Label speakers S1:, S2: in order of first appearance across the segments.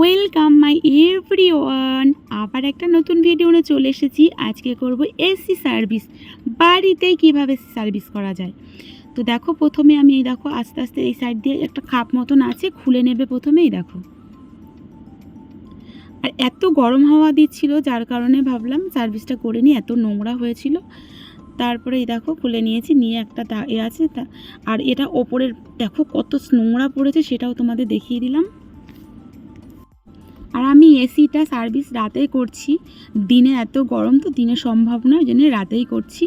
S1: Welcome my every one আবার একটা নতুন ভিডিও নিয়ে চলে এসেছি। আজকে করব এসি সার্ভিস। বাড়িতেই কীভাবে সার্ভিস করা যায়? তো দেখো, প্রথমে আমি এই দেখো, আস্তে আস্তে এই সাইড দিয়ে একটা খাপ মতন আছে, খুলে নেবে প্রথমেই, দেখো। আর এত গরম হাওয়া দিচ্ছিল, যার কারণে ভাবলাম সার্ভিসটা করে নিই। এত নোংরা হয়েছিল। তারপরে এই দেখো, খুলে নিয়েছি, নিয়ে একটা এ আছে তা, আর এটা ওপরের, দেখো কত নোংরা পড়েছে, সেটাও তোমাদের দেখিয়ে দিলাম। আর আমি এসিটা সার্ভিস রাতেই করছি। দিনে এত গরম তো দিনে সম্ভব নয় ওই জন্য রাতেই করছি।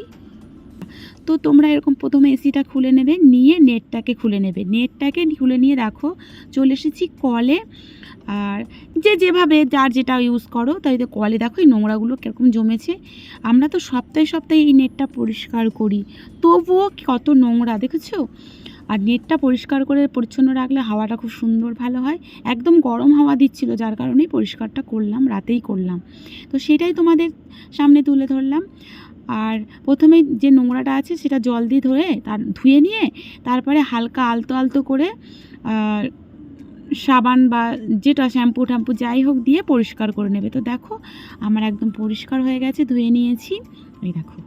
S1: তো তোমরা এরকম প্রথমে এসিটা খুলে নেবে, নিয়ে নেটটাকে খুলে নেবে। নেটটাকে খুলে নিয়ে রাখো চলে এসেছি কলে। আর যে যেভাবে যার যেটা ইউজ করো, তাই তো কলে দেখো এই নোংরাগুলো কীরকম জমেছে। আমরা তো সপ্তাহে সপ্তাহে এই নেটটা পরিষ্কার করি। তবুও কত নোংরা, দেখেছ? আর নেটটা পরিষ্কার করে পরিচ্ছন্ন রাখলে হাওয়াটা খুব সুন্দর ভালো হয়। একদম গরম হাওয়া দিচ্ছিল, যার কারণেই পরিষ্কারটা করলাম, রাতেই করলাম। তো সেটাই তোমাদের সামনে তুলে ধরলাম। আর প্রথমে যে নোংরাটা আছে সেটা জল দিয়ে ধরে তার ধুয়ে নিয়ে তারপরে হালকা আলতো আলতো করে সাবান বা যেটা শ্যাম্পু ট্যাম্পু যাই হোক দিয়ে পরিষ্কার করে নেবে। তো দেখো, আমার একদম পরিষ্কার হয়ে গেছে, ধুয়ে নিয়েছি। এই দেখো।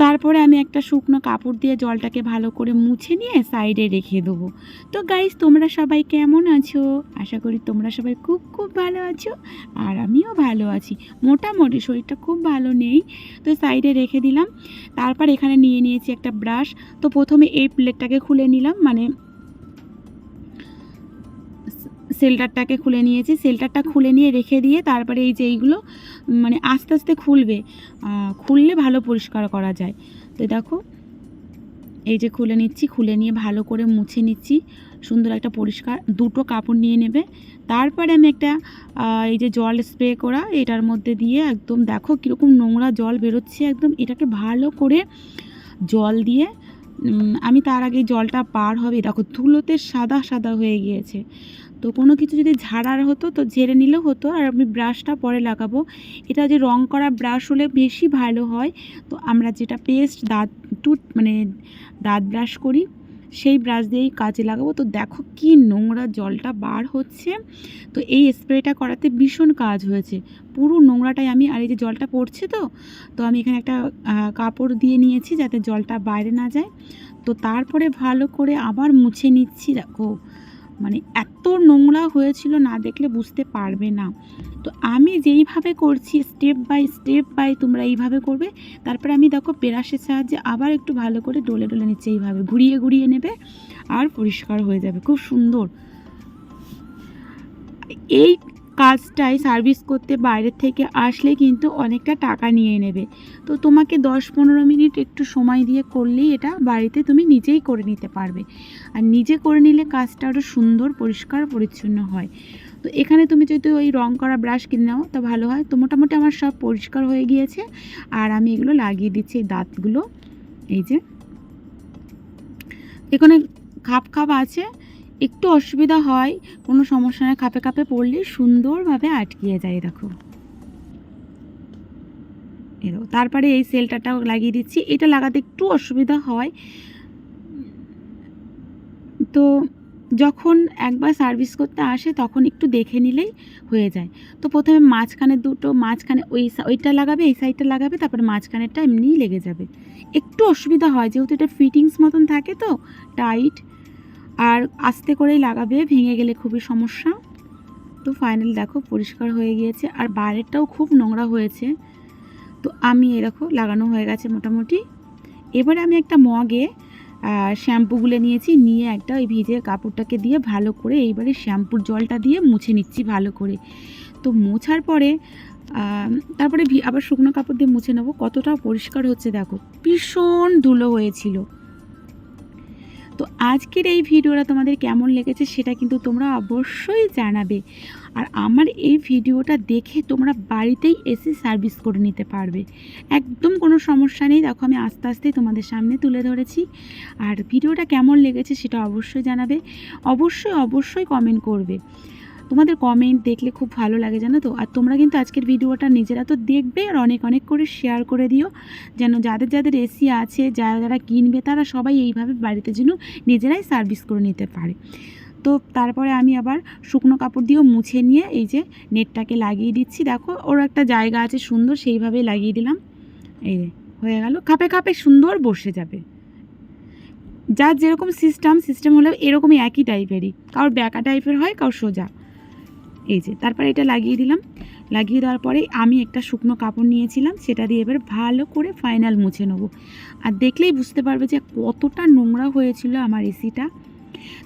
S1: তারপরে আমি একটা শুকনো কাপড় দিয়ে জলটাকে ভালো করে মুছে নিয়ে সাইডে রেখে দেবো। তো গাইজ তোমরা সবাই কেমন আছো? আশা করি তোমরা সবাই খুব খুব ভালো আছো আর আমিও ভালো আছি। মোটামুটি শরীরটা খুব ভালো নেই। তো সাইডে রেখে দিলাম। তারপর এখানে নিয়ে নিয়েছি একটা ব্রাশ। তো প্রথমে এই প্লেটটাকে খুলে নিলাম। মানে সেল্টারটাকে খুলে নিয়েছি। সেল্টারটা খুলে নিয়ে রেখে দিয়ে তারপরে এই যে এইগুলো মানে আস্তে আস্তে খুলবে। খুললে ভালো পরিষ্কার করা যায়। তো দেখো, এই যে খুলে নিচ্ছি, খুলে নিয়ে ভালো করে মুছে নিচ্ছি। সুন্দর একটা পরিষ্কার, দুটো কাপড় নিয়ে নেবে। তারপরে আমি একটা এই যে জল স্প্রে করা, এটার মধ্যে দিয়ে একদম দেখো কীরকম নোংরা জল বেরোচ্ছে। একদম এটাকে ভালো করে জল দিয়ে আমি তার আগে জলটা পার হবে। দেখো, ধুলোতে সাদা সাদা হয়ে গিয়েছে। তো কোনো কিছু যদি ঝাড়ার হতো তো ঝেড়ে নিলেও হতো। আর আমি ব্রাশটা পরে লাগাবো। এটা যে রং করা ব্রাশ হলে বেশি ভালো হয়। তো আমরা যেটা পেস্ট দাঁত টুট মানে দাঁত ব্রাশ করি সেই ব্রাশ দিয়েই কাজে লাগাবো। তো দেখো কি নোংরা জলটা বার হচ্ছে। তো এই স্প্রেটা করাতে ভীষণ কাজ হয়েছে। পুরো নোংরাটাই আমি, আর এই যে জলটা পড়ছে তো তো আমি এখানে একটা কাপড় দিয়ে নিয়েছি যাতে জলটা বাইরে না যায়। তো তারপরে ভালো করে আবার মুছে নিচ্ছি, দেখো। মানে এত নোংরা হয়েছিল না দেখলে বুঝতে পারবে না। তো আমি যেইভাবে করছি স্টেপ বাই স্টেপ বাই তোমরা এইভাবে করবে। তারপরে আমি দেখো পেরাসের সাহায্যে আবার একটু ভালো করে ডলে ডলে নিচ্ছে এইভাবে। ঘুরিয়ে ঘুরিয়ে নেবে আর পরিষ্কার হয়ে যাবে। খুব সুন্দর। এই কাজটাই সার্ভিস করতে বাইরের থেকে আসলে কিন্তু অনেকটা টাকা নিয়ে নেবে। তো তোমাকে দশ পনেরো মিনিট একটু সময় দিয়ে করলেই এটা বাড়িতে তুমি নিজেই করে নিতে পারবে। আর নিজে করে নিলে কাজটা আরও সুন্দর, পরিষ্কার, পরিচ্ছন্ন হয়। তো এখানে তুমি যদি ওই রং করা ব্রাশ কিনে নাও, তা ভালো হয়। তো মোটামুটি আমার সব পরিষ্কার হয়ে গিয়েছে। আর আমি এগুলো লাগিয়ে দিচ্ছি এই দাঁতগুলো। এই যে, এখানে খাপ খাপ আছে। একটু অসুবিধা হয়, কোনো সমস্যা নয় খাপে খাপে পড়লে সুন্দরভাবে আটকিয়ে যায়, দেখো। এরকম তারপরে এই সেলটাটাও লাগিয়ে দিচ্ছি, এটা লাগাতে একটু অসুবিধা হয়। তো যখন একবার সার্ভিস করতে আসে, তখন একটু দেখে নিলেই হয়ে যায়। তো প্রথমে মাঝখানে দুটো, মাঝখানে ওই ওইটা লাগাবে, এই সাইডটা লাগাবে, তারপরে মাঝখানেরটা এমনিই লেগে যাবে। একটু অসুবিধা হয়, যেহেতু এটা ফিটিংস মতন থাকে তো টাইট আর আস্তে করেই লাগাবে, ভেঙে গেলে খুবই সমস্যা। তো ফাইনাল দেখো, পরিষ্কার হয়ে গিয়েছে। আর বাইরেরটাও খুব নোংরা হয়েছে। তো আমি এরকম লাগানো হয়ে গেছে মোটামুটি। এবারে আমি একটা মগে শ্যাম্পুগুলো নিয়েছি, নিয়ে একটা ওই ভিজে কাপড়টাকে দিয়ে ভালো করে এইবারে শ্যাম্পুর জলটা দিয়ে মুছে নিচ্ছি ভালো করে। তো মোছার পরে তারপরে আবার শুকনো কাপড় দিয়ে মুছে নেব। কতটা পরিষ্কার হচ্ছে দেখো, ভীষণ ধুলো হয়েছিল। তো আজকের এই ভিডিওটা তোমাদের কেমন লেগেছে সেটা কিন্তু তোমরা অবশ্যই জানাবে। আর আমার এই ভিডিওটা দেখে তোমরা বাড়িতেই এসে সার্ভিস করে নিতে পারবে। একদম কোনো সমস্যা নেই। দেখো, আমি আস্তে আস্তে তোমাদের সামনে তুলে ধরেছি। আর ভিডিওটা কেমন লেগেছে সেটা অবশ্যই জানাবে। অবশ্যই অবশ্যই কমেন্ট করবে। তোমাদের কমেন্ট দেখলে খুব ভালো লাগে, জানো তো? আর তোমরা কিন্তু আজকের ভিডিওটা নিজেরা তো দেখবে আর অনেক অনেক করে শেয়ার করে দিও। যেন যাদের যাদের এসি আছে, যারা যারা কিনবে, তারা সবাই এইভাবে বাড়িতে যেন নিজেরাই সার্ভিস করে নিতে পারে। তো তারপরে আমি আবার শুকনো কাপড় দিয়েও মুছে নিয়ে এই যে নেটটাকে লাগিয়ে দিচ্ছি। দেখো, ওর একটা জায়গা আছে সুন্দর, সেইভাবেই লাগিয়ে দিলাম। এই হয়ে গেল। খাপে খাপে সুন্দর বসে যাবে। যার যেরকম সিস্টেম সিস্টেম হলেও এরকমই একই টাইপেরই কারোর ব্যাকা টাইপের হয়, কারোর সোজা। এই যে, তারপরে এটা লাগিয়ে দিলাম। লাগিয়ে দেওয়ার পরে আমি একটা শুকনো কাপড় নিয়েছিলাম, সেটা দিয়ে এবার ভালো করে ফাইনাল মুছে নেব। আর দেখলেই বুঝতে পারবে যে কতটা নোংরা হয়েছিল আমার এসিটা।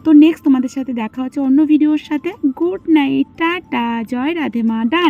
S1: তো নেক্সট তোমাদের সাথে দেখা হচ্ছে অন্য ভিডিওর সাথে। গুড নাইট টাটা, জয় রাধে মা, ডান।